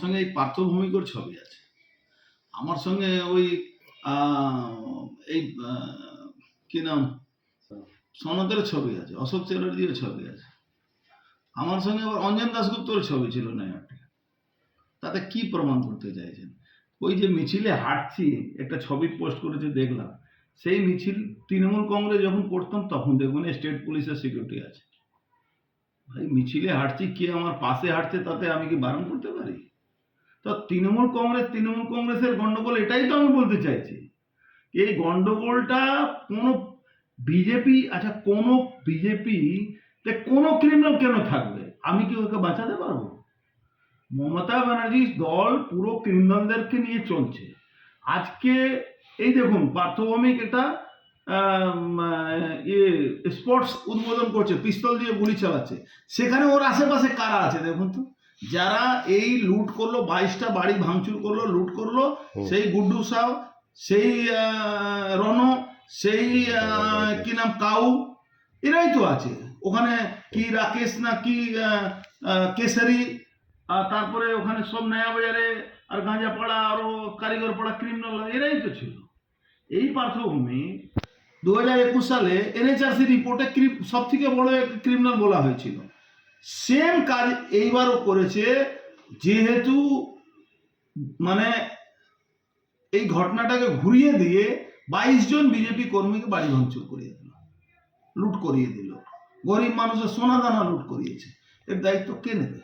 সঙ্গে এই পার্থভূমিকর ছবি আছে। আমার সঙ্গে ওই এই কি নাম? সনদের ছবি আছে, অশোক চ্যাটার্জির ছবি আছে। আমার সঙ্গে আবার অঞ্জন দাশগুপ্তর ছবি ছিল নয়ারটি তাতে কি প্রমাণ করতে চাইছেন? ওই যে মিছিলে হাঁটছি, একটা ছবি পোস্ট করেছে, দেখলাম। সেই মিছিল তৃণমূল কংগ্রেস যখন করতাম, তখন দেখুন স্টেট পুলিশের সিকিউরিটি আছে। ভাই, মিছিলে হাঁটছি, কে আমার পাশে হাঁটছে তাতে আমি কি বারণ করতে পারি? তো তৃণমূল কংগ্রেস, তৃণমূল কংগ্রেসের গন্ডগোল এটাই তো আমি বলতে চাইছি। এই গন্ডগোলটা কোনো বিজেপি আচ্ছা কোনো বিজেপি তে কোনো ক্রিমিনাল কেন থাকবে? আমি কি ওকে বাঁচাতে পারব? মমতা ব্যানার্জির দল পুরো ক্রিমিনালদেরকে নিয়ে চলছে। আজকে এই দেখুন, পার্থভৌমিক এটা স্পোর্টস উদ্বোধন করছে পিস্তল দিয়ে গুলি চালাচ্ছে। সেখানে ওর আশেপাশে কারা আছে দেখুন তো? যারা এই লুট করল বাইশটা বাড়ি ভাঙচুর করল লুট করল সেই গুড্ডু সাউ সেই রণ সেই কি নাম কাউ এরাই তো আছে। ওখানে কি রাকেশ না কি কেসারি আর তারপরে ওখানে সব নয়া বাজারে আর গাঁজাপাড়া আরও কারিগর পাড়া ক্রিমিনাল এরাই তো ছিল। এই পার্থভূমি দু হাজার একুশ সালে এনএচআরসি রিপোর্টে সব থেকে বড় ক্রিমিনাল বলা হয়েছিল। সেম কাজ এইবারও করেছে, যেহেতু মানে এই ঘটনাটাকে ঘুরিয়ে দিয়ে বাইশ জন বিজেপি কর্মীকে বাড়ি ভাঙচুর করিয়ে দিল, লুট করিয়ে দিল। গরিব মানুষের সোনা দানা লুট করিয়েছে। এর দায়িত্ব কে নেবে?